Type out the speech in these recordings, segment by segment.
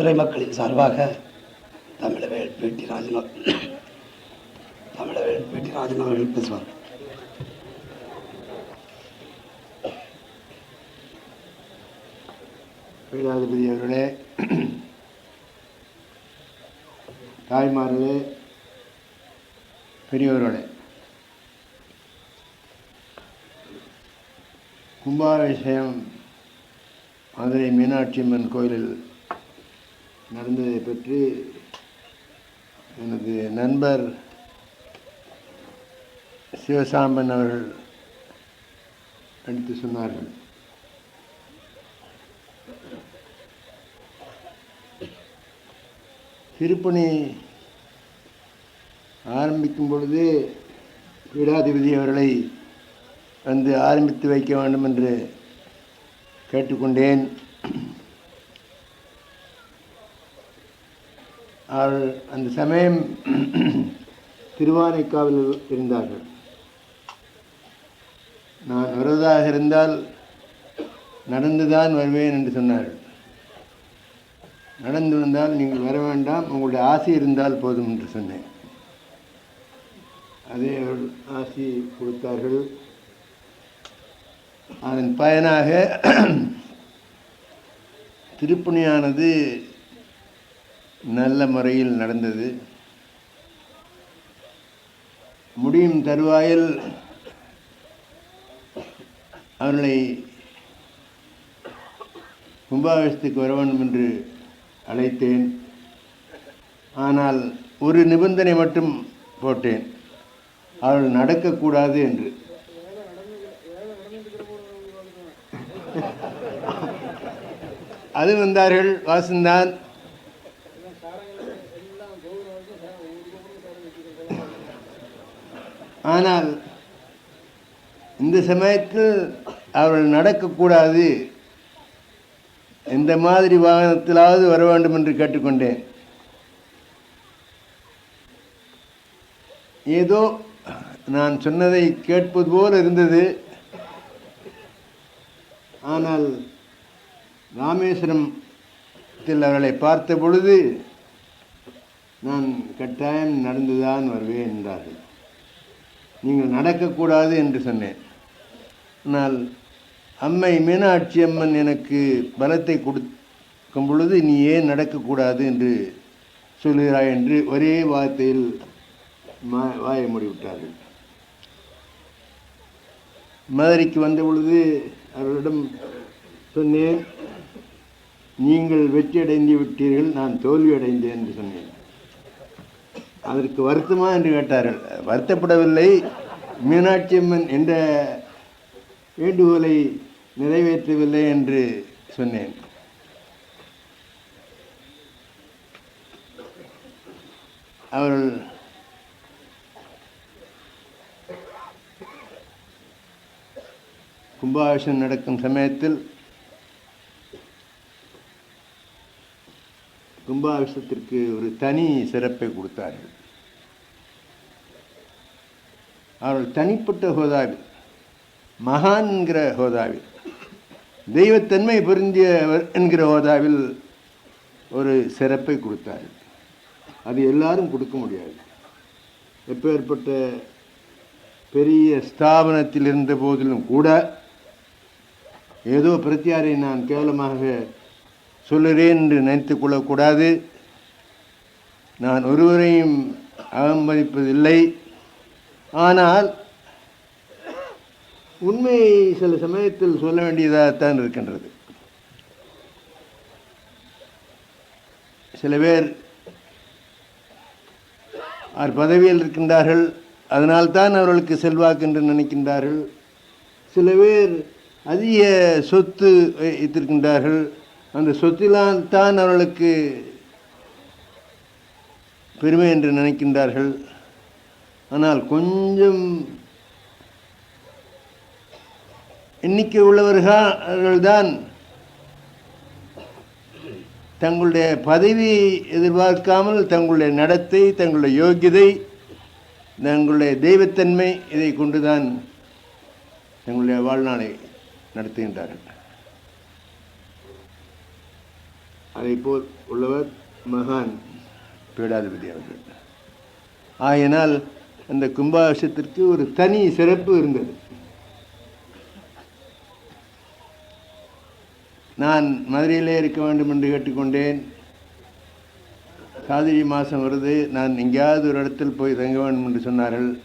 மதுரை மக்களின் சார்பாக தமிழவேல் பேட்டி ராஜன் அவ- தமிழவேல் பேட்டி ராஜன் அவர்கள் பேசுவார். பீடாதிபதி அவர்களே தாய்மார்களே பெரியவர்களே கும்பாபிஷேகம் மதுரை மீனாட்சி அம்மன் கோயிலில் நடந்ததை பற்றி எனது நண்பர் சிவசாம்பன் அவர்கள் எடுத்து சொன்னார்கள். திருப்பணி ஆரம்பிக்கும் பொழுது பீடாதிபதி அவர்களை வந்து ஆரம்பித்து வைக்க வேண்டும் என்று கேட்டுக்கொண்டேன். அந்த சமயம் திருவானைக்காவில் இருந்தார்கள். நான் வருவதாக இருந்தால் நடந்துதான் வருவேன் என்று சொன்னார்கள். நடந்து வந்தால் நீங்கள் வர வேண்டாம் உங்களுடைய ஆசை இருந்தால் போதும் என்று சொன்னேன். அதே அவர்கள் ஆசி கொடுத்தார்கள். அதன் பயனாக திருப்பணியானது நல்ல முறையில் நடந்தது. முடியும் தருவாயில் அவர்களை கும்பாபிஷத்துக்கு வர வேண்டும் என்று அழைத்தேன். ஆனால் ஒரு நிபந்தனை மட்டும் போட்டேன். அவர்கள் நடக்கக்கூடாது என்று. அது வந்தார்கள் வாசந்தான். ஆனால் இந்த சமயத்தில் அவர்கள் நடக்கக்கூடாது. இந்த மாதிரி வாகனத்திலாவது வர வேண்டும் என்று கேட்டுக்கொண்டேன். ஏதோ நான் சொன்னதை கேட்பது போல் இருந்தது. ஆனால் ராமேஸ்வரத்தில் அவர்களை பார்த்த பொழுது நான் கட்டாயம் நடந்துதான் வருவேன் என்றார்கள். நீங்கள் நடக்கக்கூடாது என்று சொன்னேன். ஆனால் அம்மை மீனாட்சி அம்மன் எனக்கு பலத்தை கொடுக்கும் பொழுது நீ ஏன் நடக்கக்கூடாது என்று சொல்கிறாய் என்று ஒரே வார்த்தையில் மா வாயை மூடிவிட்டார்கள். மதுரைக்கு வந்த பொழுது அவர்களிடம் சொன்னேன் நீங்கள் வெற்றி அடைந்து விட்டீர்கள் நான் தோல்வி அடைந்தேன் என்று சொன்னேன். அதற்கு வருத்தமா என்று கேட்டார்கள். வருத்தப்படவில்லை. மீனாட்சி அம்மன் என்ற வேண்டுகோளை நிறைவேற்றவில்லை என்று சொன்னேன். அவர்கள் கும்பாபிஷேகம் நடக்கும் சமயத்தில் கும்பாபிஷத்திற்கு ஒரு தனி சிறப்பை கொடுத்தார்கள். அவர்கள் தனிப்பட்ட ஹோதாவில் மகான்கிற ஹோதாவில் தெய்வத்தன்மை புரிஞ்சியவர் என்கிற ஹோதாவில் ஒரு சிறப்பை கொடுத்தார்கள். அது எல்லாரும் கொடுக்க முடியாது. எப்பேற்பட்ட பெரிய ஸ்தாபனத்தில் இருந்த போதிலும் கூட ஏதோ பிரத்தியாரை நான் கேவலமாக சொல்லுறேன் என்று நினைத்து கொள்ளக்கூடாது. நான் ஒருவரையும் அவமதிப்பதில்லை. ஆனால் உண்மையை சில சமயத்தில் சொல்ல வேண்டியதாகத்தான் இருக்கின்றது. சில பேர் அவர் பதவியில் இருக்கின்றார்கள் அதனால்தான் அவர்களுக்கு செல்வாக்கு என்று நினைக்கின்றார்கள். சில பேர் அதிக சொத்து வைத்திருக்கின்றார்கள். அந்த சொத்திலாம் தான் அவர்களுக்கு பெருமை என்று நினைக்கின்றார்கள். ஆனால் கொஞ்சம் எண்ணிக்கை உள்ளவர்கள்தான் தங்களுடைய பதவி எதிர்பார்க்காமல் தங்களுடைய நடத்தை தங்களுடைய யோகியதை தங்களுடைய தெய்வத்தன்மை இதை கொண்டுதான் தங்களுடைய வாழ்நாளை நடத்துகின்றார்கள். அதேபோல் உள்ளவர் மகான். பீடாதிபதி அவர்கள். ஆயினால் அந்த கும்பாபிஷத்திற்கு ஒரு தனி சிறப்பு இருந்தது. நான் மதுரையிலே இருக்க வேண்டும் என்று கேட்டுக்கொண்டேன். காதிரி மாதம் வருது நான் எங்கேயாவது ஒரு இடத்தில் போய் தங்க வேண்டும் என்று சொன்னார்கள்.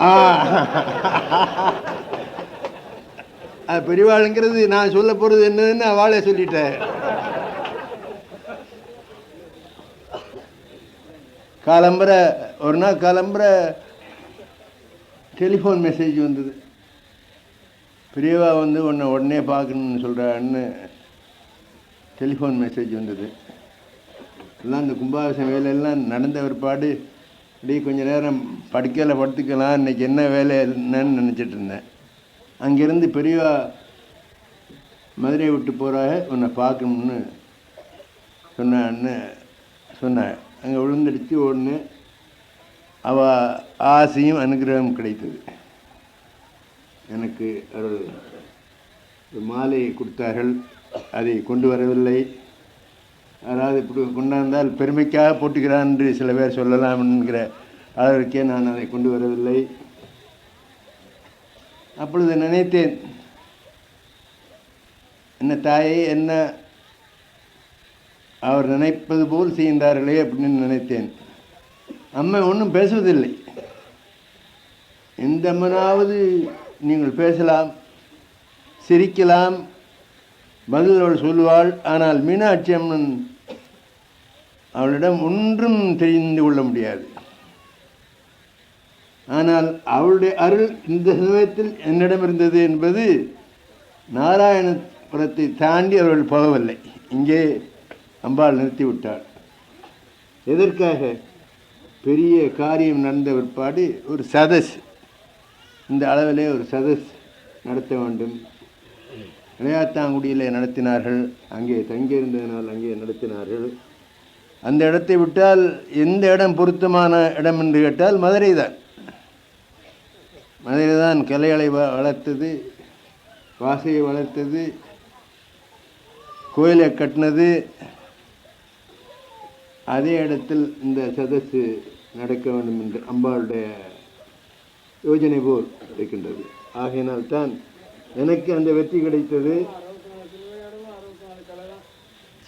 ஆ. அது பெரியவாளுங்கிறது நான் சொல்ல போகிறது என்னதுன்னு அவளே சொல்லிட்டேன் காலம்பரை ஒரு நாள் காலம்பரை டெலிஃபோன் மெசேஜ் வந்தது. பெரியவா வந்து உன்னை உடனே பார்க்கணுன்னு சொல்கிறான்னு டெலிஃபோன் மெசேஜ் வந்தது. எல்லாம் இந்த கும்பாபிஷேகம் வேலையெல்லாம் நடந்த பிற்பாடு இப்படி கொஞ்சம் நேரம் படுக்கையில் படுத்துக்கலாம். இன்றைக்கி என்ன வேலை என்னன்னு நினச்சிட்டு இருந்தேன். அங்கேருந்து பெரியவா மதுரை விட்டு போகிறாக உன்னை பார்க்கணும்னு சொன்னான்னு சொன்னேன் அங்கே விழுந்தடிச்சு ஒன்று அவ ஆசையும் அனுகிரகம் கிடைத்தது. எனக்கு அவர் ஒரு மாலையை கொடுத்தார்கள். அதை கொண்டு வரவில்லை. அதாவது இப்படி கொண்டாந்தால் பெருமைக்காக போட்டுக்கிறான் என்று சில பேர் சொல்லலாம் என்கிற அளவிற்கே நான் அதை கொண்டு வரவில்லை. அப்பொழுது நினைத்தேன் என்ன தாயை என்ன அவர் நினைப்பது போல் செய்கின்றார்களே அப்படின்னு நினைத்தேன். அம்மா ஒன்றும் பேசுவதில்லை. எந்த அம்மனாவது நீங்கள் பேசலாம் சிரிக்கலாம் பதில் அவள் சொல்லுவாள். ஆனால் மீனாட்சி அம்மன் அவளிடம் ஒன்றும் தெரிந்து கொள்ள முடியாது. ஆனால் அவளுடைய அருள் இந்த சமயத்தில் என்னிடம் இருந்தது என்பது நாராயணபுரத்தை தாண்டி அவர்கள் போகவில்லை. இங்கே அம்பாள் நிறுத்திவிட்டாள். எதற்காக? பெரிய காரியம் நடந்த பிற்பாடு ஒரு சதஸ் இந்த அளவிலே ஒரு சதஸ் நடத்த வேண்டும். இளையாத்தாங்குடியிலே நடத்தினார்கள் அங்கே தங்கியிருந்ததனால் அங்கே நடத்தினார்கள். அந்த இடத்தை விட்டால் எந்த இடம் பொருத்தமான இடம் என்று கேட்டால் மதுரை தான் மதுரை தான் கலைகளை வ- வளர்த்தது வாசையை வளர்த்தது கோயிலை கட்டினது. அதே இடத்தில் இந்த சதஸ்ஸு நடக்க வேண்டும் என்று அம்பாளுடைய யோஜனை போல் இருக்கின்றது ஆகையினால் தான் எனக்கு அந்த வெற்றி கிடைத்தது.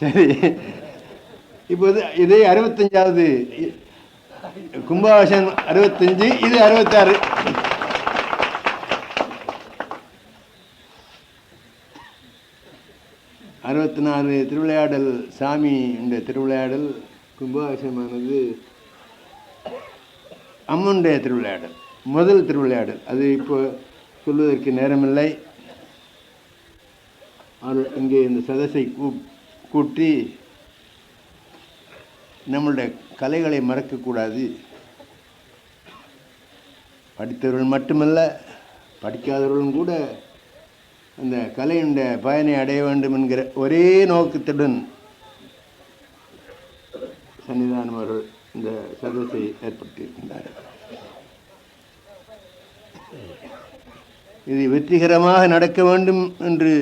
சரி. இப்போது இதே அறுபத்தஞ்சாவது கும்பாபிஷேகம் அறுபத்தஞ்சு இது அறுபத்தாறு. அறுபத்தி நாலு திருவிளையாடல் சாமி இந்த திருவிளையாடல் கும்பாபிஷேகமானது அம்மனுடைய திருவிளையாடல் முதல் திருவிளையாடல். அது இப்போ சொல்வதற்கு நேரமில்லை. அது இங்கே இந்த சதசை கூ கூட்டி நம்மளுடைய கலைகளை மறக்கக்கூடாது. படித்தவர்கள் மட்டுமல்ல படிக்காதவர்களும் கூட அந்த கலையுடைய பயனை அடைய வேண்டும் என்கிற ஒரே நோக்கத்துடன் சன்னிதானம் அவர்கள் இந்த சதத்தை ஏற்படுத்தியிருக்கின்றார். இது வெற்றிகரமாக நடக்க வேண்டும் என்று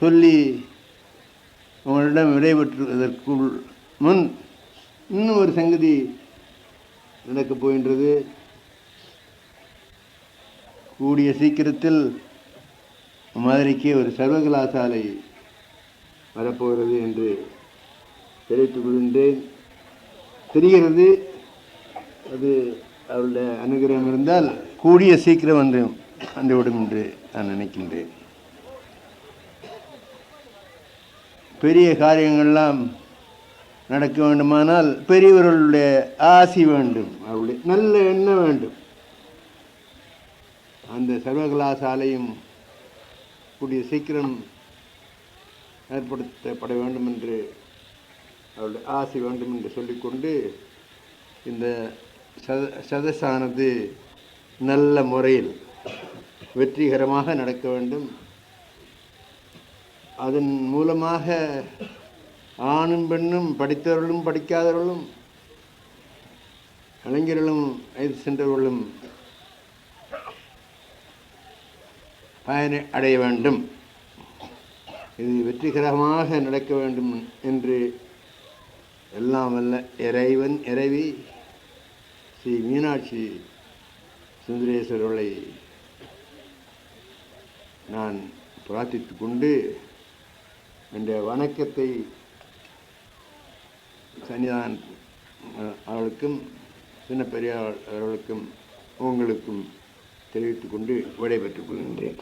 சொல்லி உங்களிடம் விடைபெற்றுவதற்குள் முன் இன்னும் ஒரு சங்கதி நடக்கப் போகின்றது. கூடிய சீக்கிரத்தில் மதுரைக்கு ஒரு சர்வகலாசாலை வரப்போகிறது என்று தெரிவித்துக் கொள்கின்றேன். தெரிகிறது அது அவருடைய அனுகிரகம் இருந்தால் கூடிய சீக்கிரம் வந்து வந்துவிடும் என்று நான் நினைக்கின்றேன். பெரிய காரியங்கள்லாம் நடக்க வேண்டுமானால் பெரியவர்களுடைய ஆசி வேண்டும் அவருடைய நல்ல எண்ணம் வேண்டும். அந்த சர்வகலாசாலையும் கூடிய சீக்கிரம் ஏற்படுத்தப்பட வேண்டும் என்று அவருடைய ஆசை வேண்டும் என்று சொல்லிக்கொண்டு இந்த சத சதசானது நல்ல முறையில் வெற்றிகரமாக நடக்க வேண்டும். அதன் மூலமாக ஆணும் பெண்ணும் படித்தவர்களும் படிக்காதவர்களும் இளைஞர்களும் வயது சென்றவர்களும் பயனை அடைய வேண்டும். இது வெற்றிகரமாக நடக்க வேண்டும் என்று எல்லாம் வல்ல இறைவன் இறைவி ஸ்ரீ மீனாட்சி சுந்தரேஸ்வரர்களை நான் பிரார்த்தித்து கொண்டு என்ற வணக்கத்தை சன்னிதான் அவர்களுக்கும் சின்ன பெரியார் அவர்களுக்கும் உங்களுக்கும் தெரிவித்துக் கொண்டு விடைபெற்றுக் கொள்கின்றேன்.